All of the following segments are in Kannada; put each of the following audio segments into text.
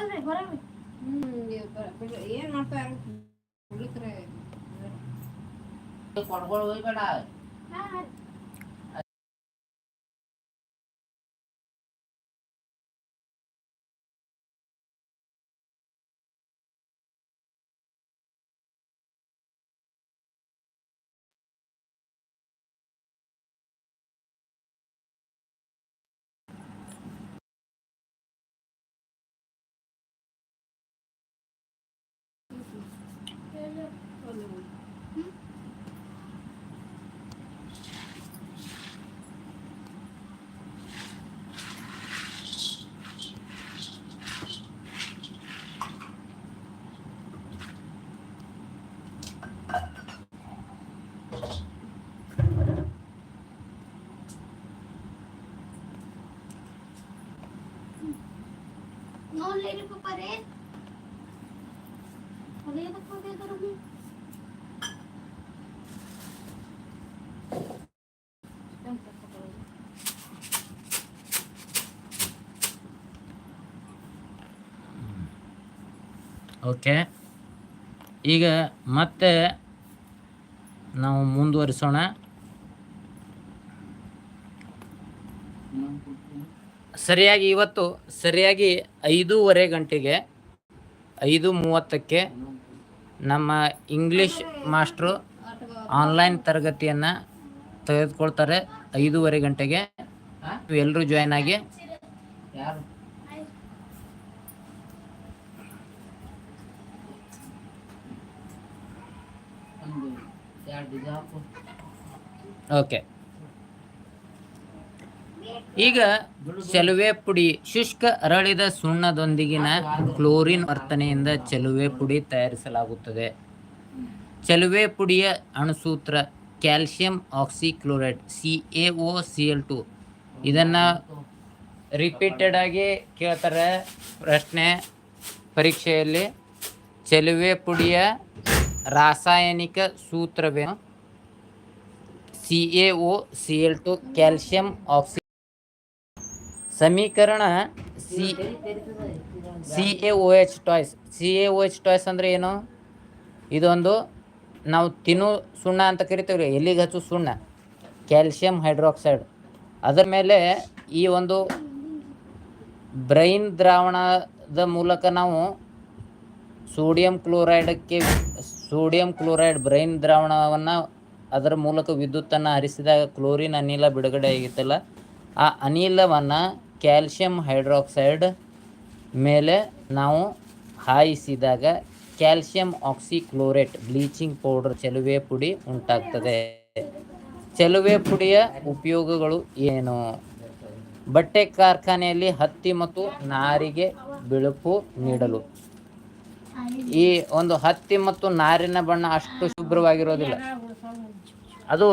ಅಲ್ರಿ ಬರಲ್ರಿ ಏನ್ ಮಾಡ್ತಾರ ಹುಡುಕ್ರೆ ಕೊಡ್ಗಳು ಹೋಗ್ಬೇಡ. ಓಕೆ. ಈಗ ಮತ್ತೆ ನಾವು ಮುಂದುವರಿಸೋಣ. ಸರಿಯಾಗಿ ಇವತ್ತು ಸರಿಯಾಗಿ ಐದೂವರೆ ಗಂಟೆಗೆ ಐದು ಮೂವತ್ತಕ್ಕೆ ನಮ್ಮ ಇಂಗ್ಲೀಷ್ ಮಾಸ್ಟ್ರು ಆನ್ಲೈನ್ ತರಗತಿಯನ್ನು ತೆಗೆದುಕೊಳ್ತಾರೆ. ಐದೂವರೆ ಗಂಟೆಗೆ. ಎಲ್ಲರೂ ಜಾಯ್ನ್ ಆಗಿ ಯಾರು ಓಕೆ. ಈಗ ಚೆಲುವೆ ಪುಡಿ, ಶುಷ್ಕ ಅರಳಿದ ಸುಣ್ಣದೊಂದಿಗಿನ ಕ್ಲೋರಿನ್ ವರ್ತನೆಯಿಂದ ಚೆಲುವೆ ಪುಡಿ ತಯಾರಿಸಲಾಗುತ್ತದೆ. ಚೆಲುವೆ ಪುಡಿಯ ಅಣುಸೂತ್ರ calcium oxychloride C A O C L two ಇದನ್ನು ರಿಪೀಟೆಡ್ ಆಗಿ ಕೇಳ್ತಾರೆ ಪ್ರಶ್ನೆ ಪರೀಕ್ಷೆಯಲ್ಲಿ. ಚೆಲುವೆ ಪುಡಿಯ ರಾಸಾಯನಿಕ ಸೂತ್ರವೇ C A O C L two calcium oxy ಸಮೀಕರಣ C C A O H twice C A O H twice ಅಂದರೆ ಏನು? ಇದೊಂದು ನಾವು ತಿನ್ನು ಸುಣ್ಣ ಅಂತ ಕರಿತೀವಿ ಎಲ್ಲಿಗೆ ಹಚ್ಚು ಸುಣ್ಣ? ಕ್ಯಾಲ್ಸಿಯಂ ಹೈಡ್ರಾಕ್ಸೈಡ್ ಅದರ ಮೇಲೆ ಈ ಒಂದು ಬ್ರೈನ್ ದ್ರಾವಣದ ಮೂಲಕ ನಾವು ಸೋಡಿಯಂ ಕ್ಲೋರೈಡಕ್ಕೆ ಸೋಡಿಯಂ ಕ್ಲೋರೈಡ್ ಬ್ರೈನ್ ದ್ರಾವಣವನ್ನು ಅದರ ಮೂಲಕ ವಿದ್ಯುತ್ತನ್ನು ಹರಿಸಿದಾಗ ಕ್ಲೋರಿನ್ ಅನಿಲ ಬಿಡುಗಡೆ ಆಗಿತ್ತಲ್ಲ ಆ ಅನಿಲವನ್ನು ಕ್ಯಾಲ್ಸಿಯಂ ಹೈಡ್ರಾಕ್ಸೈಡ್ ಮೇಲೆ ನಾವು ಹಾಯಿಸಿದಾಗ ಕ್ಯಾಲ್ಸಿಯಂ ಆಕ್ಸಿಕ್ಲೋರೇಟ್ ಬ್ಲೀಚಿಂಗ್ ಪೌಡರ್ ಚೆಲುವೆ ಪುಡಿ ಉಂಟಾಗ್ತದೆ. ಚೆಲುವೆ ಪುಡಿಯ ಉಪಯೋಗಗಳು ಏನು? ಬಟ್ಟೆ ಕಾರ್ಖಾನೆಯಲ್ಲಿ ಹತ್ತಿ ಮತ್ತು ನಾರಿಗೆ ಬಿಳುಪು ನೀಡಲು. ಈ ಒಂದು ಹತ್ತಿ ಮತ್ತು ನಾರಿನ ಬಣ್ಣ ಅಷ್ಟು ಶುಭ್ರವಾಗಿರೋದಿಲ್ಲ. ಅದು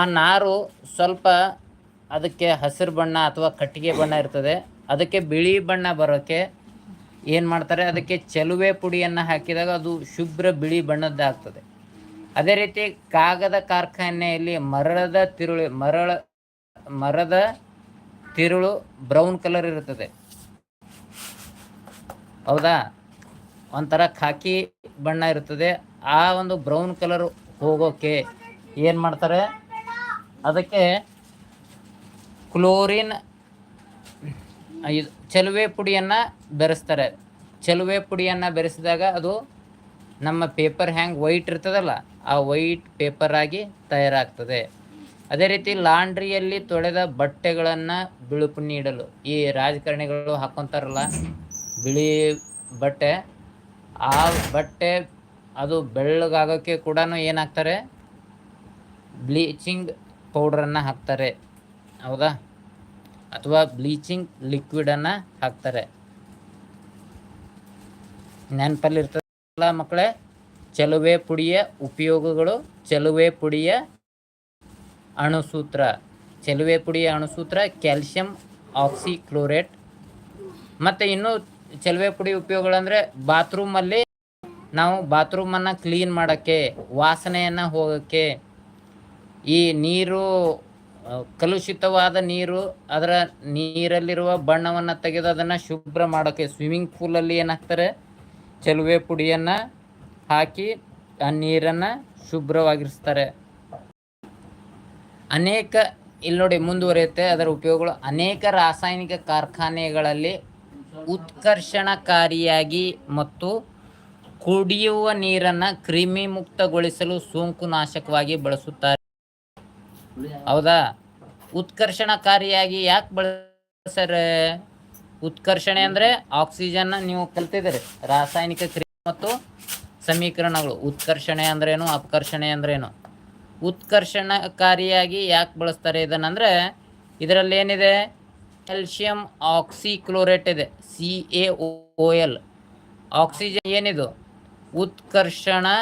ಆ ನಾರು ಸ್ವಲ್ಪ ಅದಕ್ಕೆ ಹಸಿರು ಬಣ್ಣ ಅಥವಾ ಕಟ್ಟಿಗೆ ಬಣ್ಣ ಇರ್ತದೆ. ಅದಕ್ಕೆ ಬಿಳಿ ಬಣ್ಣ ಬರೋಕ್ಕೆ ಏನು ಮಾಡ್ತಾರೆ? ಅದಕ್ಕೆ ಚೆಲುವೆ ಪುಡಿಯನ್ನು ಹಾಕಿದಾಗ ಅದು ಶುಭ್ರ ಬಿಳಿ ಬಣ್ಣದ್ದಾಗ್ತದೆ. ಅದೇ ರೀತಿ ಕಾಗದ ಕಾರ್ಖಾನೆಯಲ್ಲಿ ಮರಳದ ತಿರುಳು ಮರಳ ಮರದ ತಿರುಳು ಬ್ರೌನ್ ಕಲರ್ ಇರುತ್ತದೆ. ಹೌದಾ? ಒಂಥರ ಖಾಕಿ ಬಣ್ಣ ಇರ್ತದೆ. ಆ ಒಂದು ಬ್ರೌನ್ ಕಲರ್ ಹೋಗೋಕೆ ಏನು ಮಾಡ್ತಾರೆ? ಅದಕ್ಕೆ ಕ್ಲೋರಿನ್, ಇದು ಚೆಲುವೆ ಪುಡಿಯನ್ನು ಬೆರೆಸ್ತಾರೆ. ಚೆಲುವೆ ಪುಡಿಯನ್ನು ಬೆರೆಸಿದಾಗ ಅದು ನಮ್ಮ ಪೇಪರ್ ಹ್ಯಾಂಗ್ ವೈಟ್ ಇರ್ತದಲ್ಲ, ಆ ವೈಟ್ ಪೇಪರ್ ಆಗಿ ತಯಾರಾಗ್ತದೆ. ಅದೇ ರೀತಿ ಲಾಂಡ್ರಿಯಲ್ಲಿ ತೊಳೆದ ಬಟ್ಟೆಗಳನ್ನು ಬಿಳುಪು ನೀಡಲು, ಈ ರಾಜಕಾರಣಿಗಳು ಹಾಕ್ಕೊಂತಾರಲ್ಲ ಬಿಳಿ ಬಟ್ಟೆ, ಆ ಬಟ್ಟೆ ಅದು ಬೆಳ್ಳಗಾಗೋಕ್ಕೆ ಕೂಡ ಏನಾಗ್ತಾರೆ? ಬ್ಲೀಚಿಂಗ್ ಪೌಡ್ರನ್ನು ಹಾಕ್ತಾರೆ. ಹೌದಾ? ಅಥವಾ ಬ್ಲೀಚಿಂಗ್ ಲಿಕ್ವಿಡನ್ನು ಹಾಕ್ತಾರೆ. ನೆನಪಲ್ಲಿರ್ತಲ್ಲ ಮಕ್ಕಳೇ, ಚೆಲುವೆ ಪುಡಿಯ ಉಪಯೋಗಗಳು ಚೆಲುವೆ ಪುಡಿಯ ಅಣುಸೂತ್ರ. ಚೆಲುವೆ ಪುಡಿಯ ಅಣುಸೂತ್ರ ಕ್ಯಾಲ್ಸಿಯಂ ಆಕ್ಸಿಕ್ಲೋರೇಟ್. ಮತ್ತು ಇನ್ನೂ ಚೆಲುವೆ ಪುಡಿ ಉಪಯೋಗಗಳಂದರೆ ಬಾತ್ರೂಮಲ್ಲಿ ನಾವು ಬಾತ್ರೂಮನ್ನು ಕ್ಲೀನ್ ಮಾಡೋಕ್ಕೆ, ವಾಸನೆಯನ್ನು ಹೋಗೋಕ್ಕೆ, ಈ ನೀರು ಕಲುಷಿತವಾದ ನೀರು, ಅದರ ನೀರಲ್ಲಿರುವ ಬಣ್ಣವನ್ನು ತೆಗೆದು ಅದನ್ನು ಶುಭ್ರ ಮಾಡೋಕ್ಕೆ ಸ್ವಿಮ್ಮಿಂಗ್ ಪೂಲಲ್ಲಿ ಏನಾಗ್ತಾರೆ? ಚೆಲುವೆ ಪುಡಿಯನ್ನು ಹಾಕಿ ಆ ನೀರನ್ನು ಶುಭ್ರವಾಗಿರಿಸ್ತಾರೆ. ಅನೇಕ ಇಲ್ಲಿ ನೋಡಿ ಮುಂದುವರಿಯುತ್ತೆ, ಅದರ ಉಪಯೋಗಗಳು ಅನೇಕ ರಾಸಾಯನಿಕ ಕಾರ್ಖಾನೆಗಳಲ್ಲಿ ಉತ್ಕರ್ಷಣಕಾರಿಯಾಗಿ ಮತ್ತು ಕುಡಿಯುವ ನೀರನ್ನು ಕ್ರಿಮಿ ಮುಕ್ತಗೊಳಿಸಲು ಸೋಂಕು ನಾಶಕವಾಗಿ ಬಳಸುತ್ತಾರೆ. ಹೌದಾ? ಉತ್ಕರ್ಷಣಕಾರಿಯಾಗಿ ಯಾಕೆ ಬಳಸ್ತಾರೆ? ಉತ್ಕರ್ಷಣೆ ಅಂದರೆ ಆಕ್ಸಿಜನ್ ನೀವು ಕಲ್ತಿದ್ದೀರಿ. ರಾಸಾಯನಿಕ ಕ್ರಿಯೆ ಮತ್ತು ಸಮೀಕರಣಗಳು. ಉತ್ಕರ್ಷಣೆ ಅಂದ್ರೇನು? ಅಪಕರ್ಷಣೆ ಅಂದ್ರೇನು? ಉತ್ಕರ್ಷಣಕಾರಿಯಾಗಿ ಯಾಕೆ ಬಳಸ್ತಾರೆ ಇದನ್ನಂದರೆ ಇದರಲ್ಲಿ ಏನಿದೆ ಕ್ಯಾಲ್ಶಿಯಂ ಆಕ್ಸಿಕ್ಲೋರೇಟ್ ಇದೆ. C A O L oxygen ಏನಿದು? ಉತ್ಕರ್ಷಣಕಾರಿ.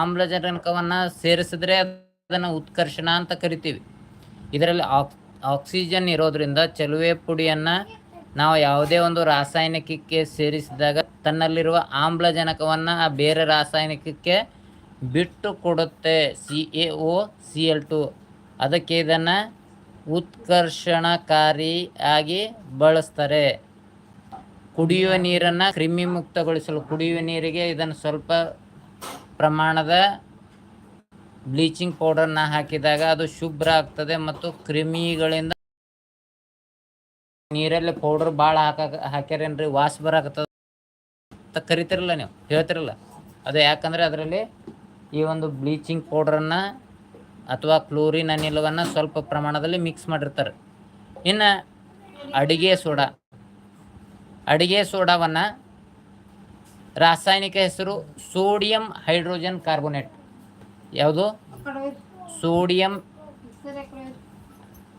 ಆಮ್ಲಜನಕವನ್ನು ಸೇರಿಸಿದ್ರೆ ಅದನ್ನು ಉತ್ಕರ್ಷಣ ಅಂತ ಕರಿತೀವಿ. ಇದರಲ್ಲಿ ಆಕ್ ಆಕ್ಸಿಜನ್ ಇರೋದ್ರಿಂದ ಚೆಲುವೆ ಪುಡಿಯನ್ನು ನಾವು ಯಾವುದೇ ಒಂದು ರಾಸಾಯನಿಕಕ್ಕೆ ಸೇರಿಸಿದಾಗ ತನ್ನಲ್ಲಿರುವ ಆಮ್ಲಜನಕವನ್ನು ಆ ಬೇರೆ ರಾಸಾಯನಿಕಕ್ಕೆ ಬಿಟ್ಟು ಕೊಡುತ್ತೆ. C A O C L two ಅದಕ್ಕೆ ಇದನ್ನು ಉತ್ಕರ್ಷಣಕಾರಿಯಾಗಿ ಬಳಸ್ತಾರೆ. ಕುಡಿಯುವ ನೀರನ್ನು ಕ್ರಿಮಿ ಮುಕ್ತಗೊಳಿಸಲು ಕುಡಿಯುವ ನೀರಿಗೆ ಇದನ್ನು ಸ್ವಲ್ಪ ಪ್ರಮಾಣದ ಬ್ಲೀಚಿಂಗ್ ಪೌಡರ್ನ ಹಾಕಿದಾಗ ಅದು ಶುಭ್ರ ಆಗ್ತದೆ ಮತ್ತು ಕ್ರಿಮಿಗಳಿಂದ ನೀರಲ್ಲಿ ಪೌಡರ್ ಭಾಳ ಹಾಕ ಹಾಕ್ಯಾರೇನ್ರಿ? ವಾಸ ಬರಾಕತ್ತದ. ಅಂತ ಕರಿತಿರಲ್ಲ ನೀವು? ಹೇಳ್ತಿರಲ್ಲ? ಅದು ಯಾಕಂದರೆ ಅದರಲ್ಲಿ ಈ ಒಂದು ಬ್ಲೀಚಿಂಗ್ ಪೌಡ್ರನ್ನು ಅಥವಾ ಕ್ಲೋರಿನ್ ಅನಿಲವನ್ನು ಸ್ವಲ್ಪ ಪ್ರಮಾಣದಲ್ಲಿ ಮಿಕ್ಸ್ ಮಾಡಿರ್ತಾರೆ. ಇನ್ನು ಅಡಿಗೆ ಸೋಡಾ. ಅಡಿಗೆ ಸೋಡಾವನ್ನು ರಾಸಾಯನಿಕ ಹೆಸರು ಸೋಡಿಯಂ ಹೈಡ್ರೋಜನ್ ಕಾರ್ಬೋನೇಟ್. ಯಾವುದು. Sodium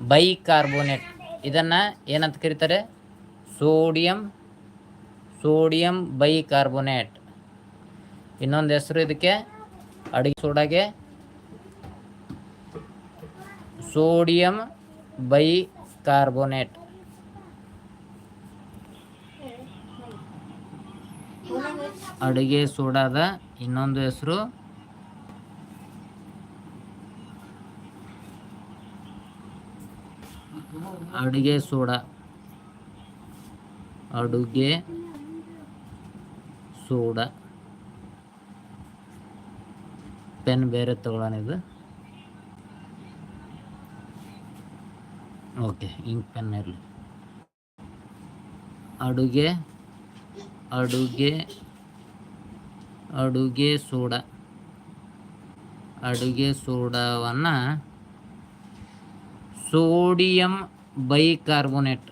bicarbonate. ಇದನ್ನು ಏನಂತ ಕರೀತಾರೆ? Sodium sodium bicarbonate. ಇನ್ನೊಂದು ಹೆಸರು ಇದಕ್ಕೆ ಅಡಿಗೆ ಸೋಡಾಗೆ ಸೋಡಿಯಂ ಬೈಕಾರ್ಬೋನೇಟ್. ಅಡುಗೆ ಸೋಡಾದ ಇನ್ನೊಂದು ಹೆಸರು ಅಡುಗೆ ಸೋಡಾ. ಅಡುಗೆ ಸೋಡಾ. ಪೆನ್ ಬೇರೆ ತಗೊಳ್ಳೋಣ ಇದು. ಓಕೆ ಇಂಕ್ ಪೆನ್ ಇರಲಿ. ಅಡುಗೆ ಅಡುಗೆ ಅಡುಗೆ ಸೋಡಾ. ಅಡುಗೆ ಸೋಡಾವನ್ನು ಸೋಡಿಯಂ ಬೈಕಾರ್ಬೋನೇಟ್.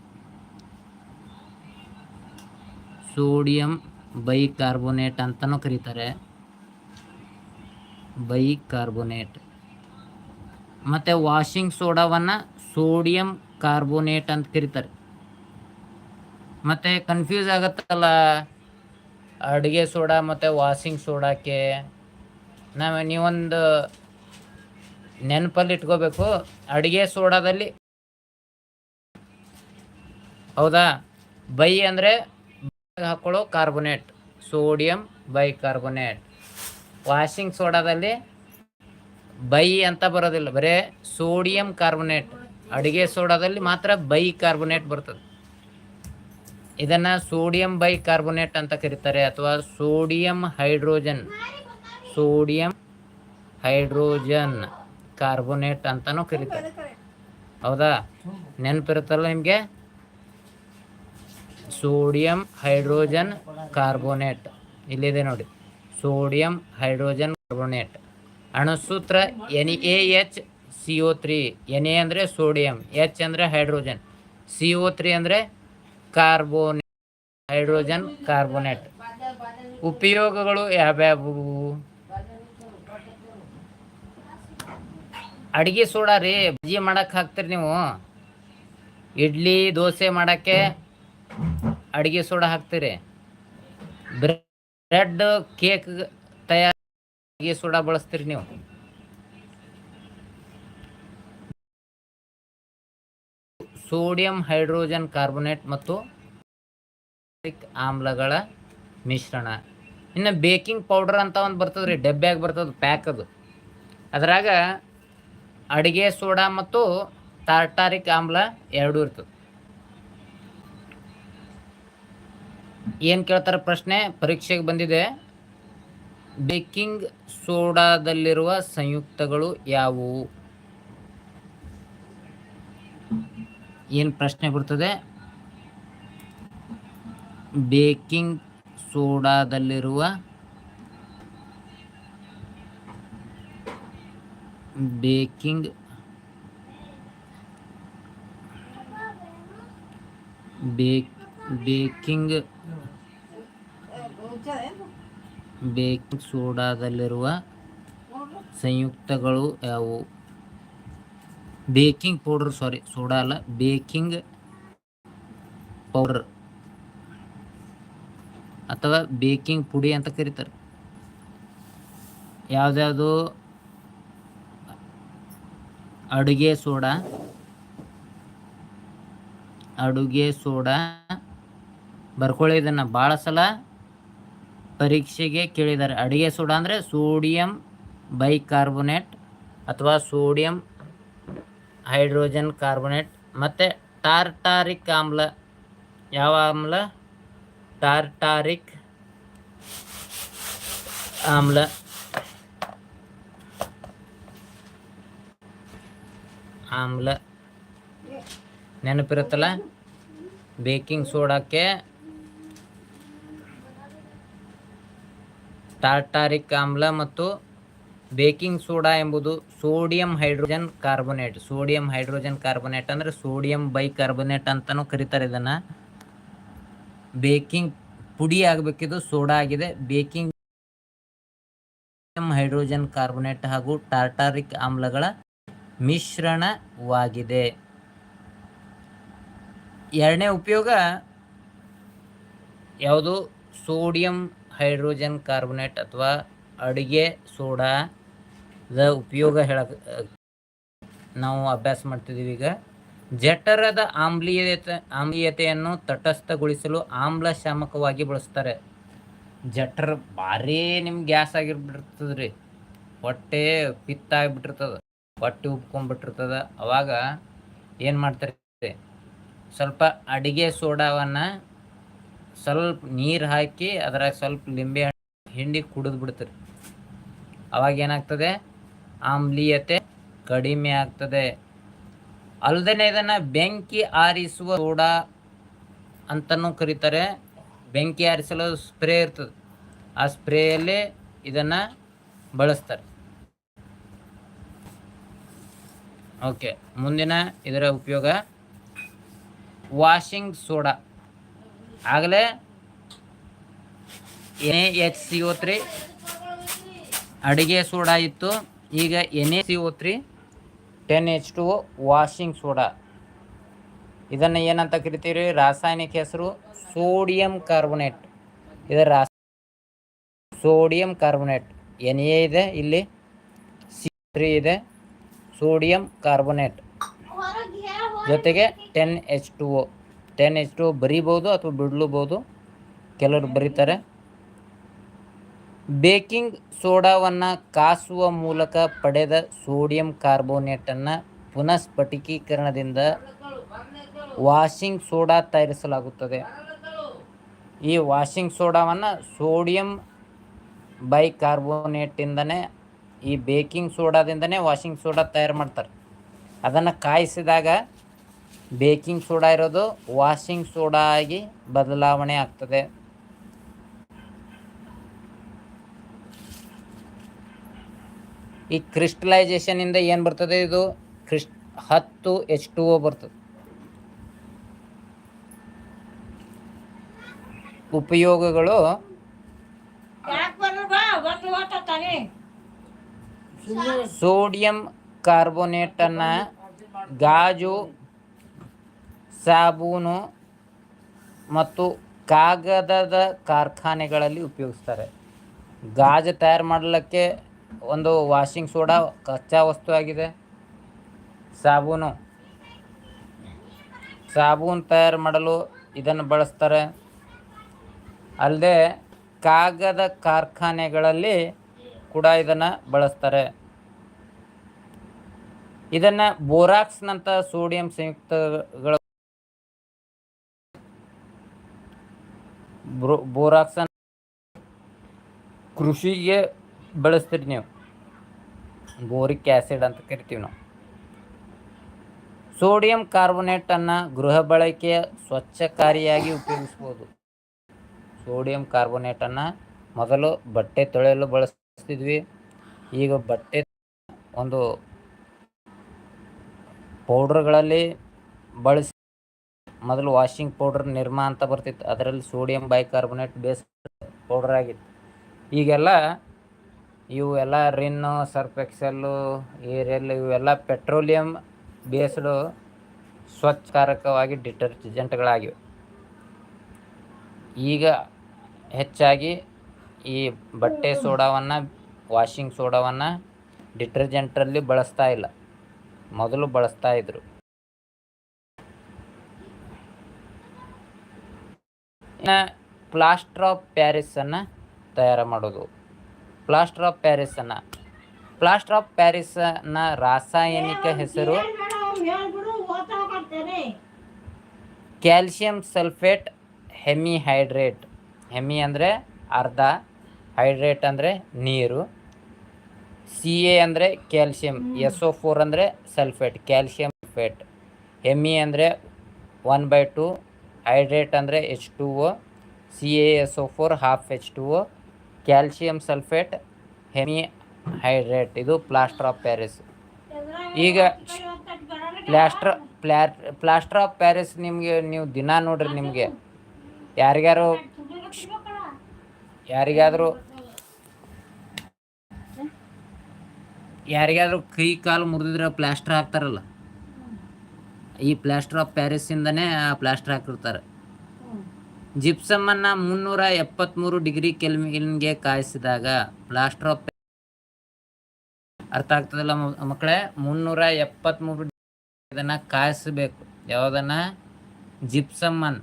ಸೋಡಿಯಂ ಬೈಕಾರ್ಬೋನೇಟ್ ಅಂತಲೂ ಕರೀತಾರೆ. ಬೈಕಾರ್ಬೋನೇಟ್. ಮತ್ತು ವಾಷಿಂಗ್ ಸೋಡಾವನ್ನು ಸೋಡಿಯಂ ಕಾರ್ಬೋನೇಟ್ ಅಂತ ಕರೀತಾರೆ. ಮತ್ತು ಕನ್ಫ್ಯೂಸ್ ಆಗುತ್ತಲ್ಲ, ಅಡುಗೆ ಸೋಡಾ ಮತ್ತು ವಾಷಿಂಗ್ ಸೋಡಾಕ್ಕೆ. ನಾವು ನೀವೊಂದು ನೆನಪಲ್ಲಿ ಇಟ್ಕೋಬೇಕು, ಅಡುಗೆ ಸೋಡಾದಲ್ಲಿ ಹೌದಾ? ಬೈ ಅಂದರೆ ಹಾಕ್ಕೊಳ್ಳೋ carbonate, sodium bi carbonate. Washing ಸೋಡಾದಲ್ಲಿ bi ಅಂತ ಬರೋದಿಲ್ಲ, ಬರೇ ಸೋಡಿಯಂ ಕಾರ್ಬೋನೇಟ್. ಅಡುಗೆ ಸೋಡಾದಲ್ಲಿ ಮಾತ್ರ ಬೈ ಕಾರ್ಬೋನೇಟ್ ಬರ್ತದೆ. ಇದನ್ನು ಸೋಡಿಯಂ ಬೈ ಕಾರ್ಬೋನೇಟ್ ಅಂತ ಕರೀತಾರೆ ಅಥವಾ sodium hydrogen. Sodium hydrogen carbonate ಅಂತಲೂ ಕರೀತಾರೆ. ಹೌದಾ? ನೆನಪಿರುತ್ತಲ್ಲ ನಿಮಗೆ? Sodium hydrogen carbonate. ಇಲ್ಲಿದೆ ನೋಡಿ. Sodium hydrogen carbonate. ಅಣುಸೂತ್ರ N A H C O three N A ಅಂದರೆ ಸೋಡಿಯಂ ಎಚ್ ಅಂದರೆ ಹೈಡ್ರೋಜನ್ ಸಿ ಒ ತ್ರೀ ಅಂದರೆ ಕಾರ್ಬೋನ್ ಹೈಡ್ರೋಜನ್ ಕಾರ್ಬೋನೇಟ್ ಉಪಯೋಗಗಳು ಯಾವ್ಯಾವು? ಅಡುಗೆ ಸೋಡಾ ರೀ, ಬಜ್ಜಿ ಮಾಡಕ್ಕೆ ಹಾಕ್ತೀರಿ ನೀವು. ಇಡ್ಲಿ, ದೋಸೆ ಮಾಡೋಕ್ಕೆ ಅಡುಗೆ ಸೋಡಾ ಹಾಕ್ತೀರಿ. ಬ್ರೆಡ್, ಕೇಕ್ ತಯಾರು ಅಡುಗೆ ಸೋಡಾ ಬಳಸ್ತೀರಿ ನೀವು. ಸೋಡಿಯಂ ಹೈಡ್ರೋಜನ್ ಕಾರ್ಬೊನೇಟ್ ಮತ್ತು ಆಮ್ಲಗಳ ಮಿಶ್ರಣ. ಇನ್ನು ಬೇಕಿಂಗ್ ಪೌಡರ್ ಅಂತ ಒಂದು ಬರ್ತದೆ ರೀ ಡಬ್ಬ್ಯಾಗ ಬರ್ತದೆ, ಪ್ಯಾಕ್ ಅದು. ಅದ್ರಾಗ ಅಡುಗೆ ಸೋಡಾ ಮತ್ತು ಟಾರ್ಟಾರಿಕ್ ಆಮ್ಲ ಎರಡೂ ಇರ್ತದೆ. ಏನು ಕೇಳ್ತಾರೆ ಪ್ರಶ್ನೆ? ಪರೀಕ್ಷೆಗೆ ಬಂದಿದೆ, ಬೇಕಿಂಗ್ ಸೋಡಾದಲ್ಲಿರುವ ಸಂಯುಕ್ತಗಳು ಯಾವುವು? ಏನು ಪ್ರಶ್ನೆ ಬರ್ತದೆ? ಬೇಕಿಂಗ್ ಸೋಡಾದಲ್ಲಿರುವ ಬೇಕಿಂಗ್ ಬೇಕ್ ಬೇಕಿಂಗ್ ಬೇಕಿಂಗ್ ಸೋಡಾದಲ್ಲಿರುವ ಸಂಯುಕ್ತಗಳು ಯಾವುವು? ಬೇಕಿಂಗ್ ಪೌಡರ್, ಸಾರಿ, ಸೋಡಾ ಅಲ್ಲ, ಬೇಕಿಂಗ್ ಪೌಡರ್. ಅಥವಾ ಬೇಕಿಂಗ್ ಪುಡಿ ಅಂತ ಕರೀತಾರೆ. ಯಾವುದ್ಯಾವುದು? ಅಡುಗೆ ಸೋಡಾ ಅಡುಗೆ ಸೋಡಾ. ಬರ್ಕೊಳ್ಳಿ, ಇದನ್ನು ಭಾಳ ಸಲ ಪರೀಕ್ಷೆಗೆ ಕೇಳಿದ್ದಾರೆ. ಅಡುಗೆ ಸೋಡಾ ಅಂದರೆ ಸೋಡಿಯಂ ಬೈಕಾರ್ಬೊನೇಟ್ ಅಥವಾ ಸೋಡಿಯಂ ಹೈಡ್ರೋಜನ್ ಕಾರ್ಬೊನೇಟ್ ಮತ್ತು ಟಾರ್ಟಾರಿಕ್ ಆಮ್ಲ. ಯಾವ ಆಮ್ಲ? ಟಾರ್ಟಾರಿಕ್ ಆಮ್ಲ. ಆಮ್ಲ. ನೆನಪಿರುತ್ತಲ್ಲ? ಬೇಕಿಂಗ್ ಸೋಡಾಕ್ಕೆ ಟಾರ್ಟಾರಿಕ್ ಆಮ್ಲ ಮತ್ತು ಬೇಕಿಂಗ್ ಸೋಡಾ ಎಂಬುದು sodium hydrogen carbonate. Sodium hydrogen carbonate ಅಂದರೆ ಸೋಡಿಯಂ ಬೈಕಾರ್ಬೋನೇಟ್ ಅಂತಲೂ ಕರೀತಾರೆ ಇದನ್ನು. ಬೇಕಿಂಗ್ ಪುಡಿ ಆಗಬೇಕಿದು ಸೋಡಾ ಆಗಿದೆ. ಬೇಕಿಂಗ್ ಹೈಡ್ರೋಜನ್ ಕಾರ್ಬೊನೇಟ್ ಹಾಗೂ ಟಾರ್ಟಾರಿಕ್ ಆಮ್ಲಗಳ ಮಿಶ್ರಣವಾಗಿದೆ. ಎರಡನೇ ಉಪಯೋಗ ಯಾವುದು? ಸೋಡಿಯಂ ಹೈಡ್ರೋಜನ್ ಕಾರ್ಬೊನೇಟ್ ಅಥವಾ ಅಡುಗೆ ಸೋಡಾದ ಉಪಯೋಗ ಹೇಳಕ್ ನಾವು ಅಭ್ಯಾಸ ಮಾಡ್ತಿದ್ದೀವಿ ಈಗ. ಜಠರದ ಆಮ್ಲೀಯತೆ, ಆಮ್ಲೀಯತೆಯನ್ನು ತಟಸ್ಥಗೊಳಿಸಲು ಆಮ್ಲ ಶಾಮಕವಾಗಿ ಬಳಸ್ತಾರೆ. ಜಠರ ಭಾರಿ ನಿಮ್ಗೆ ಗ್ಯಾಸ್ ಆಗಿರ್ಬಿಟ್ಟಿರ್ತದೆ ರೀ ಹೊಟ್ಟೆ ಪಿತ್ತ ಆಗಿಬಿಟ್ಟಿರ್ತದೆ, ಹೊಟ್ಟೆ ಉಬ್ಕೊಂಡ್ಬಿಟ್ಟಿರ್ತದ ಅವಾಗ ಏನು ಮಾಡ್ತಾರೆ? ಸ್ವಲ್ಪ ಅಡಿಗೆ ಸೋಡಾವನ್ನು ಸ್ವಲ್ಪ ನೀರು ಹಾಕಿ ಅದ್ರಾಗ ಸ್ವಲ್ಪ ಲಿಂಬೆ ಹಿಂಡಿ ಕುಡಿದು ಬಿಡ್ತೀರಿ. ಅವಾಗ ಏನಾಗ್ತದೆ? ಆಮ್ಲೀಯತೆ ಕಡಿಮೆ ಆಗ್ತದೆ. ಅಲ್ಲದೇ ಇದನ್ನು ಬೆಂಕಿ ಆರಿಸುವ ಸೋಡಾ ಅಂತಲೂ ಕರೀತಾರೆ. ಬೆಂಕಿ ಆರಿಸಲು ಸ್ಪ್ರೇ ಇರ್ತದೆ. ಆ ಸ್ಪ್ರೇಯಲ್ಲಿ ಇದನ್ನು ಬಳಸ್ತಾರೆ. ಓಕೆ, ಮುಂದಿನ ಇದರ ಉಪಯೋಗ ವಾಷಿಂಗ್ ಸೋಡಾ. ಆಗಲೇ N H C O three ಅಡುಗೆ ಸೋಡಾ ಇತ್ತು. ಈಗ N A C O three ten H two washing soda ಇದನ್ನು ಏನಂತ ಕರಿತೀವಿ ರಾಸಾಯನಿಕ ಹೆಸರು ಸೋಡಿಯಂ ಕಾರ್ಬೊನೇಟ್. ಇದರ ರಾಸ ಸೋಡಿಯಂ ಕಾರ್ಬೊನೇಟ್. ಎನ್ ಎ ಇದೆ, ಇಲ್ಲಿ ಸಿ ತ್ರೀ ಇದೆ, ಸೋಡಿಯಂ ಕಾರ್ಬೊನೇಟ್. ಜೊತೆಗೆ ten H two O ten H two ಬರೀಬೋದು ಅಥವಾ ಬಿಡ್ಲೂಬೋದು? ಕೆಲವರು ಬರೀತಾರೆ. ಬೇಕಿಂಗ್ ಸೋಡಾವನ್ನು ಕಾಸುವ ಮೂಲಕ ಪಡೆದ ಸೋಡಿಯಂ ಕಾರ್ಬೋನೇಟನ್ನು ಪುನಃಸ್ಫಟಿಕೀಕರಣದಿಂದ ವಾಷಿಂಗ್ ಸೋಡಾ ತಯಾರಿಸಲಾಗುತ್ತದೆ. ಈ ವಾಷಿಂಗ್ ಸೋಡಾವನ್ನು ಸೋಡಿಯಂ ಬೈಕಾರ್ಬೋನೇಟಿಂದನೇ, ಈ ಬೇಕಿಂಗ್ ಸೋಡಾದಿಂದನೇ ವಾಷಿಂಗ್ ಸೋಡಾ ತಯಾರು ಮಾಡ್ತಾರೆ. ಅದನ್ನು ಕಾಯಿಸಿದಾಗ ಬೇಕಿಂಗ್ ಸೋಡಾ ಇರೋದು ವಾಷಿಂಗ್ ಸೋಡಾ ಆಗಿ ಬದಲಾವಣೆ ಆಗ್ತದೆ. ಈ ಕ್ರಿಸ್ಟಲೈಸೇಷನಿಂದ ಏನು ಬರ್ತದೆ ಇದು? ಕ್ರಿಸ್ ಹತ್ತು ಎಚ್ ಟು ಓ ಬರ್ತದೆ. ಉಪಯೋಗಗಳು? ಸೋಡಿಯಂ ಕಾರ್ಬೋನೇಟನ್ನು ಗಾಜು, ಸಾಬೂನು ಮತ್ತು ಕಾಗದದ ಕಾರ್ಖಾನೆಗಳಲ್ಲಿ ಉಪಯೋಗಿಸ್ತಾರೆ. ಗಾಜು ತಯಾರು ಮಾಡಲಿಕ್ಕೆ ಒಂದು ವಾಷಿಂಗ್ ಸೋಡಾ ಕಚ್ಚಾ ವಸ್ತು ಆಗಿದೆ. ಸಾಬೂನು. ಸಾಬೂನು ತಯಾರು ಮಾಡಲು ಇದನ್ನು ಬಳಸ್ತಾರೆ. ಅಲ್ಲದೆ ಕಾಗದ ಕಾರ್ಖಾನೆಗಳಲ್ಲಿ ಕೂಡ ಇದನ್ನು ಬಳಸ್ತಾರೆ. ಇದನ್ನು ಬೋರಾಕ್ಸ್ನಂಥ ಸೋಡಿಯಂ ಸಂಯುಕ್ತಗಳ ಬ್ರೋ- ಬೋರಾಕ್ಸ್ ಕೃಷಿಗೆ ಬಳಸ್ತೀರಿ ನೀವು? ಬೋರಿಕ್ ಆ್ಯಸಿಡ್ ಅಂತ ಕರಿತೀವಿ ನಾವು. ಸೋಡಿಯಂ ಕಾರ್ಬೊನೇಟನ್ನು ಗೃಹ ಬಳಕೆಯ ಸ್ವಚ್ಛಕಾರಿಯಾಗಿ ಉಪಯೋಗಿಸ್ಬೋದು. ಸೋಡಿಯಂ ಕಾರ್ಬೊನೇಟನ್ನು ಮೊದಲು ಬಟ್ಟೆ ತೊಳೆಯಲು ಬಳಸ್ತಿದ್ವಿ. ಈಗ ಬಟ್ಟೆ ಒಂದು ಪೌಡ್ರ್ಗಳಲ್ಲಿ ಬಳಸಿ, ಮೊದಲು ವಾಷಿಂಗ್ ಪೌಡ್ರ್ ನಿರ್ಮಾ ಅಂತ ಬರ್ತಿತ್ತು. ಅದರಲ್ಲಿ ಸೋಡಿಯಂ ಬೈಕಾರ್ಬೊನೇಟ್ ಬೇಸ್ ಪೌಡ್ರ್ ಆಗಿತ್ತು. ಈಗೆಲ್ಲ ಇವು ಎಲ್ಲ ರಿನ್ನು ಸರ್ಫ್ ಎಕ್ಸೆಲ್ಲು ಏರಿಯಲ್ ಇವೆಲ್ಲ ಪೆಟ್ರೋಲಿಯಂ ಬೇಸ್ಡು ಸ್ವಚ್ಛಕಾರಕವಾಗಿ ಡಿಟರ್ಜೆಂಟ್ಗಳಾಗಿವೆ. ಈಗ ಹೆಚ್ಚಾಗಿ ಈ ಬಟ್ಟೆ ಸೋಡಾವನ್ನು, ವಾಷಿಂಗ್ ಸೋಡಾವನ್ನು ಡಿಟರ್ಜೆಂಟಲ್ಲಿ ಬಳಸ್ತಾ ಇಲ್ಲ. ಮೊದಲು ಬಳಸ್ತಾ ಇದ್ರು. ಪ್ಲಾಸ್ಟರ್ ಆಫ್ ಪ್ಯಾರಿಸನ್ನು ತಯಾರು ಮಾಡೋದು. ಪ್ಲಾಸ್ಟರ್ ಆಫ್ ಪ್ಯಾರಿಸನ್ನು ಪ್ಲಾಸ್ಟರ್ ಆಫ್ ಪ್ಯಾರಿಸ್ನ ರಾಸಾಯನಿಕ ಹೆಸರು ಕ್ಯಾಲ್ಸಿಯಂ ಸಲ್ಫೇಟ್ ಹೆಮಿಹೈಡ್ರೇಟ್. ಹೆಮಿ ಅಂದರೆ ಅರ್ಧ ಹೈಡ್ರೇಟ್ ಅಂದರೆ ನೀರು. ಸಿ ಎ ಅಂದರೆ ಕ್ಯಾಲ್ಸಿಯಂ ಎಸ್ ಒ ಫೋರ್ ಅಂದರೆ ಸಲ್ಫೇಟ್ ಕ್ಯಾಲ್ಸಿಯಂ ಸಲ್ಫೇಟ್. ಹೆಮಿ ಅಂದರೆ ಒನ್ ಬೈ ಟು ಹೈಡ್ರೇಟ್ ಅಂದರೆ H two O C A S O four half H two O calcium sulphate hemi hydrate ಇದು ಪ್ಲಾಸ್ಟರ್ ಆಫ್ ಪ್ಯಾರಿಸ್. ಈಗ ಪ್ಲಾಸ್ಟರ್ ಪ್ಲಾ ಪ್ಲಾಸ್ಟರ್ ಆಫ್ ಪ್ಯಾರಿಸ್ ನಿಮಗೆ, ನೀವು ದಿನ ನೋಡ್ರಿ ನಿಮಗೆ. ಯಾರಿಗಾರು ಯಾರಿಗಾದರೂ ಯಾರಿಗಾದ್ರೂ ಕೈ ಕಾಲು ಮುರಿದಿದ್ರೆ ಪ್ಲಾಸ್ಟರ್ ಹಾಕ್ತಾರಲ್ಲ? ಈ ಪ್ಲಾಸ್ಟರ್ ಆಫ್ ಪ್ಯಾರಿಸ್ಸಿಂದನೇ ಆ ಪ್ಲಾಸ್ಟರ್ ಹಾಕಿರ್ತಾರೆ. ಜಿಪ್ಸಮನ್ನು ಮುನ್ನೂರ ಎಪ್ಪತ್ತ್ಮೂರು ಡಿಗ್ರಿ ಕೆಲ್ವಿನ್ಗೆ ಕಾಯಿಸಿದಾಗ ಪ್ಲಾಸ್ಟರ್ ಆಫ್ ಅರ್ಥ ಆಗ್ತದಲ್ಲ ಮಕ್ಕಳೇ? ಮುನ್ನೂರ ಎಪ್ಪತ್ತ್ಮೂರು ಇದನ್ನ ಕಾಯಿಸಬೇಕು. ಯಾವದನ್ನ? ಜಿಪ್ಸಮ್ಮನ್.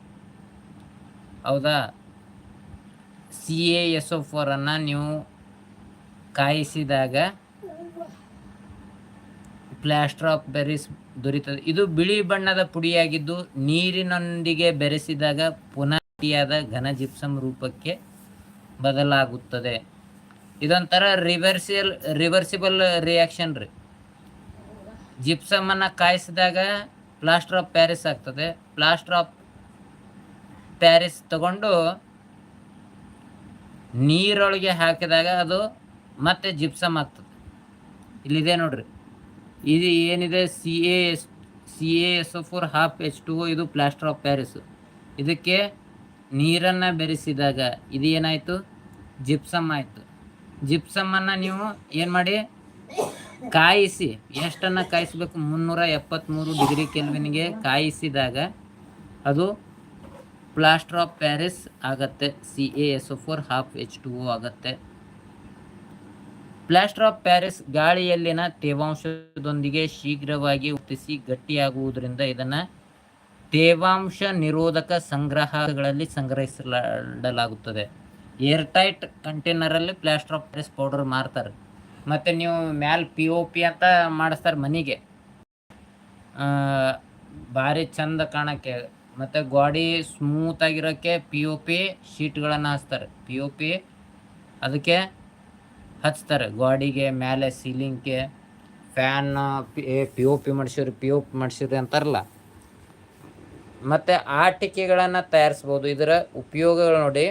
ಹೌದಾ? ಸಿ ಎ ಎಸ್ ಒ ಅನ್ನ ನೀವು ಕಾಯಿಸಿದಾಗ ಪ್ಲಾಸ್ಟರ್ ಆಫ್ ಬೆರಿಸ್ ದೊರೀತದೆ. ಇದು ಬಿಳಿ ಬಣ್ಣದ ಪುಡಿಯಾಗಿದ್ದು ನೀರಿನೊಂದಿಗೆ ಬೆರೆಸಿದಾಗ ಪುನಃ ಗಟ್ಟಿಯಾದ ಘನ ಜಿಪ್ಸಮ್ ರೂಪಕ್ಕೆ ಬದಲಾಗುತ್ತದೆ. ಇದೊಂಥರ ರಿವರ್ಸಿಯಲ್ ರಿವರ್ಸಿಬಲ್ ರಿಯಾಕ್ಷನ್ ರೀ. ಜಿಪ್ಸಮನ್ನು ಕಾಯಿಸಿದಾಗ ಪ್ಲಾಸ್ಟರ್ ಆಫ್ ಪ್ಯಾರಿಸ್ ಆಗ್ತದೆ. ಪ್ಲಾಸ್ಟರ್ ಆಫ್ ಪ್ಯಾರಿಸ್ ತಗೊಂಡು ನೀರೊಳಗೆ ಹಾಕಿದಾಗ ಅದು ಮತ್ತೆ ಜಿಪ್ಸಮ್ ಆಗ್ತದೆ. ಇಲ್ಲಿದೆ ನೋಡ್ರಿ. ಇದು ಏನಿದೆ? C A S C A S four half H two ಇದು ಪ್ಲಾಸ್ಟರ್ ಆಫ್ ಪ್ಯಾರಿಸ್ ಇದಕ್ಕೆ ನೀರನ್ನು ಬೆರೆಸಿದಾಗ ಇದು ಏನಾಯಿತು ಜಿಪ್ಸಮ್ ಆಯಿತು. ಜಿಪ್ಸಮ್ಮನ್ನು ನೀವು ಏನು ಮಾಡಿ? ಕಾಯಿಸಿ. ಎಷ್ಟನ್ನು ಕಾಯಿಸಬೇಕು? ಮುನ್ನೂರ ಎಪ್ಪತ್ತ್ಮೂರು ಡಿಗ್ರಿ ಕೆಲ್ವಿನ್ಗೆ ಕಾಯಿಸಿದಾಗ ಅದು ಪ್ಲಾಸ್ಟರ್ ಆಫ್ ಪ್ಯಾರಿಸ್ ಆಗತ್ತೆ. C A S four half H two O ಆಗತ್ತೆ. ಪ್ಲಾಸ್ಟರ್ ಆಫ್ ಪ್ಯಾರಿಸ್ ಗಾಳಿಯಲ್ಲಿನ ತೇವಾಂಶದೊಂದಿಗೆ ಶೀಘ್ರವಾಗಿ ಉತ್ತಿಸಿ ಗಟ್ಟಿಯಾಗುವುದರಿಂದ ಇದನ್ನು ತೇವಾಂಶ ನಿರೋಧಕ ಸಂಗ್ರಹಗಳಲ್ಲಿ ಸಂಗ್ರಹಿಸಲಾಗುತ್ತದೆ ಏರ್ಟೈಟ್ ಕಂಟೈನರಲ್ಲಿ ಪ್ಲಾಸ್ಟರ್ ಆಫ್ ಪ್ಯಾರಿಸ್ ಪೌಡರ್ ಮಾರ್ತಾರೆ. ಮತ್ತು ನೀವು ಮ್ಯಾಲ್ ಪಿ ಒ ಪಿ ಅಂತ ಮಾಡಿಸ್ತಾರೆ ಮನೆಗೆ. ಭಾರಿ ಚಂದ ಕಾಣೋಕ್ಕೆ. ಮತ್ತು ಗಾಡಿ ಸ್ಮೂತಾಗಿರೋಕ್ಕೆ ಪಿ ಒ ಪಿ ಶೀಟ್ಗಳನ್ನು ಹಚ್ತಾರೆ. ಪಿ ಒ ಪಿ ಅದಕ್ಕೆ ಹಚ್ತಾರೆ. ಗಾಡಿಗೆ ಮೇಲೆ ಸೀಲಿಂಗ್ಗೆ ಫ್ಯಾನ್ ಪಿ ಒ ಪಿ ಮಾಡಿಸಿವ್ರಿ, ಪಿ ಒ ಪಿ ಮಾಡಿಸಿವ್ರಿ ಅಂತಾರಲ್ಲ. ಮತ್ತು ಆಟಿಕೆಗಳನ್ನು ತಯಾರಿಸ್ಬೋದು. ಇದರ ಉಪಯೋಗಗಳು ನೋಡಿ.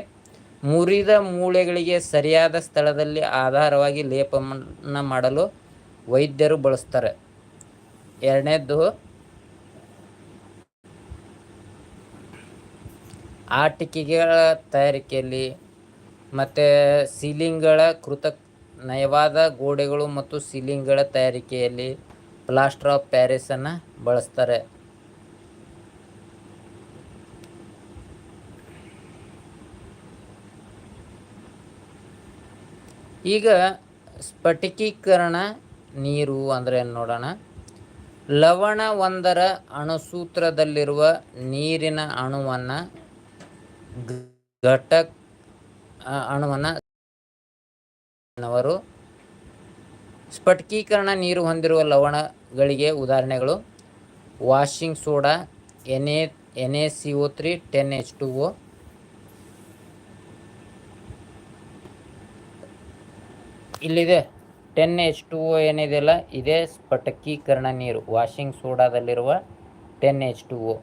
ಮುರಿದ ಮೂಳೆಗಳಿಗೆ ಸರಿಯಾದ ಸ್ಥಳದಲ್ಲಿ ಆಧಾರವಾಗಿ ಲೇಪನ ಮಾಡಲು ವೈದ್ಯರು ಬಳಸ್ತಾರೆ. ಎರಡನೇದ್ದು, ಆಟಿಕೆಗಳ ತಯಾರಿಕೆಯಲ್ಲಿ ಮತ್ತು ಸೀಲಿಂಗ್ಗಳ ಕೃತಕ್ ನಯವಾದ ಗೋಡೆಗಳು ಮತ್ತು ಸೀಲಿಂಗ್ಗಳ ತಯಾರಿಕೆಯಲ್ಲಿ ಪ್ಲಾಸ್ಟರ್ ಆಫ್ ಪ್ಯಾರಿಸನ್ನು ಬಳಸ್ತಾರೆ. ಈಗ ಸ್ಫಟಿಕೀಕರಣ ನೀರು ಅಂದರೆ ನೋಡೋಣ? ಲವಣ ಒಂದರ ಅಣುಸೂತ್ರದಲ್ಲಿರುವ ನೀರಿನ ಅಣುವನ್ನು ಘಟಕ ಅಣುವನ್ನು ಸ್ಫಟಿಕೀಕರಣ ನೀರು ಹೊಂದಿರುವ ಲವಣಗಳಿಗೆ ಉದಾಹರಣೆಗಳು washing soda, N A N A C O three, ten H two O ಇಲ್ಲಿದೆ. ಟೆನ್ ಎಚ್ ಟು ಓ ಏನಿದೆಯಲ್ಲ, ಇದೇ ಸ್ಫಟಕೀಕರಣ ನೀರು, ವಾಷಿಂಗ್ ಸೋಡಾದಲ್ಲಿರುವ ಟೆನ್ ಎಚ್ ಟು ಓ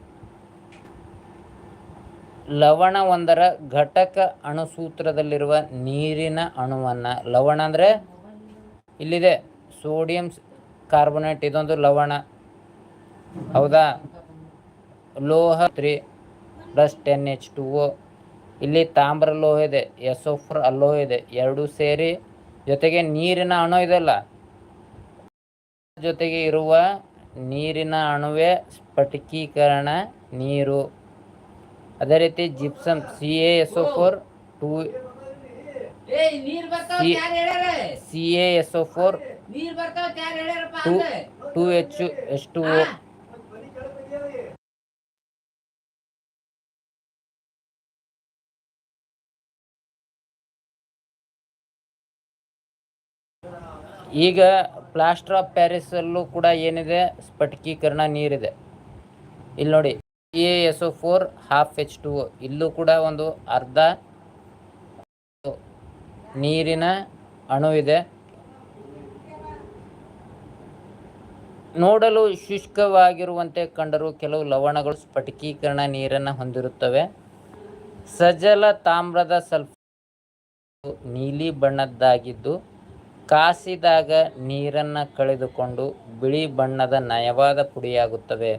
ಲವಣ ಒಂದರ ಘಟಕ ಅಣುಸೂತ್ರದಲ್ಲಿರುವ ನೀರಿನ ಅಣುವನ್ನು, ಲವಣ ಅಂದರೆ ಇಲ್ಲಿದೆ, ಸೋಡಿಯಂ ಕಾರ್ಬೊನೇಟ್, ಇದೊಂದು ಲವಣ. ಹೌದಾ? ಲೋಹ three plus ten H two O ಇಲ್ಲಿ ತಾಮ್ರ ಲೋಹ ಇದೆ ಎಸೋಫರ್ ಅಲೋಹ ಇದೆ ಎರಡೂ ಸೇರಿ ಜೊತೆಗೆ ನೀರಿನ ಅಣು ಇದೆಲ್ಲ. ಜೊತೆಗೆ ಇರುವ ನೀರಿನ ಅಣುವೆ ಸ್ಫಟಿಕೀಕರಣ ನೀರು. ಅದೇ ರೀತಿ gypsum C A S O four two C A S O four two two two H S two ಈಗ ಪ್ಲಾಸ್ಟರ್ ಆಫ್ ಪ್ಯಾರಿಸಲ್ಲೂ ಕೂಡ ಏನಿದೆ? ಸ್ಫಟಿಕೀಕರಣ ನೀರಿದೆ. ಇಲ್ಲಿ ನೋಡಿ A S O four half H two ಇಲ್ಲೂ ಕೂಡ ಒಂದು ಅರ್ಧ ನೀರಿನ ಅಣು ಇದೆ. ನೋಡಲು ಶುಷ್ಕವಾಗಿರುವಂತೆ ಕಂಡರೂ ಕೆಲವು ಲವಣಗಳು ಸ್ಫಟಿಕೀಕರಣ ನೀರನ್ನು ಹೊಂದಿರುತ್ತವೆ. ಸಜಲ ತಾಮ್ರದ ಸಲ್ಫ ನೀಲಿ ಬಣ್ಣದ್ದಾಗಿದ್ದು ಕಾಸಿದಾಗ ನೀರನ್ನು ಕಳೆದುಕೊಂಡು ಬಿಳಿ ಬಣ್ಣದ ನಯವಾದ ಪುಡಿಯಾಗುತ್ತವೆ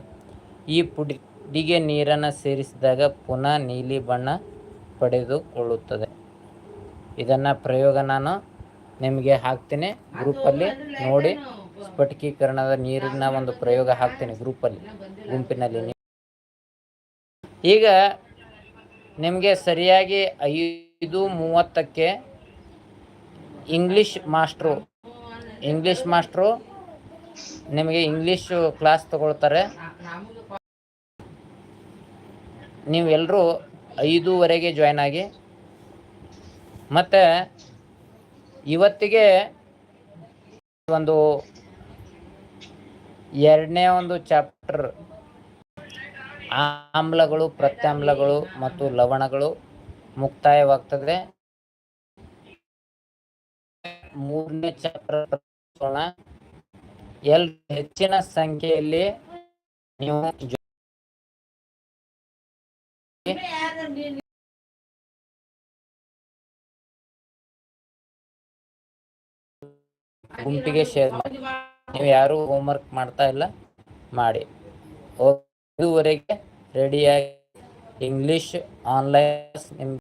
ಈ ಪುಡಿಗೆ ನೀರನ್ನು ಸೇರಿಸಿದಾಗ ಪುನಃ ನೀಲಿ ಬಣ್ಣ ಪಡೆದುಕೊಳ್ಳುತ್ತದೆ. ಇದನ್ನು ಪ್ರಯೋಗ ನಾನು ನಿಮಗೆ ಹಾಕ್ತೀನಿ. ಗ್ರೂಪಲ್ಲಿ ನೋಡಿ, ಸ್ಫಟಿಕೀಕರಣದ ನೀರಿನ ಒಂದು ಪ್ರಯೋಗ ಹಾಕ್ತೀನಿ ಗ್ರೂಪಲ್ಲಿ, ಗುಂಪಿನಲ್ಲಿ ಈಗ ನಿಮಗೆ ಸರಿಯಾಗಿ ಐದು ಮೂವತ್ತಕ್ಕೆ ಇಂಗ್ಲೀಷ್ ಮಾಸ್ಟ್ರು ಇಂಗ್ಲಿಷ್ ಮಾಸ್ಟ್ರು ನಿಮಗೆ ಇಂಗ್ಲಿಷ್ ಕ್ಲಾಸ್ ತಗೊಳ್ತಾರೆ. ನೀವೆಲ್ಲರೂ ಐದೂವರೆಗೆ ಜಾಯ್ನ್ ಆಗಿ. ಮತ್ತು ಇವತ್ತಿಗೆ ಒಂದು ಎರಡನೇ ಒಂದು ಚಾಪ್ಟರ್ ಆಮ್ಲಗಳು, ಪ್ರತ್ಯಾಮ್ಲಗಳು ಮತ್ತು ಲವಣಗಳು ಮುಕ್ತಾಯವಾಗ್ತದೆ. ಮೂರನೇ ಚಾಪ್ಟರ್ ಎಲ್ ಹೆಚ್ಚಿನ ಸಂಖ್ಯೆಯಲ್ಲಿ ನೀವು ಗುಂಪಿಗೆ ಶೇರ್ ಮಾಡಿ. ನೀವು ಯಾರು ಹೋಮ್ವರ್ಕ್ ಮಾಡ್ತಾ ಇಲ್ಲ, ಮಾಡಿ. ಇದುವರೆಗೆ ರೆಡಿಯಾಗಿ ಇಂಗ್ಲಿಷ್ ಆನ್ಲೈನ್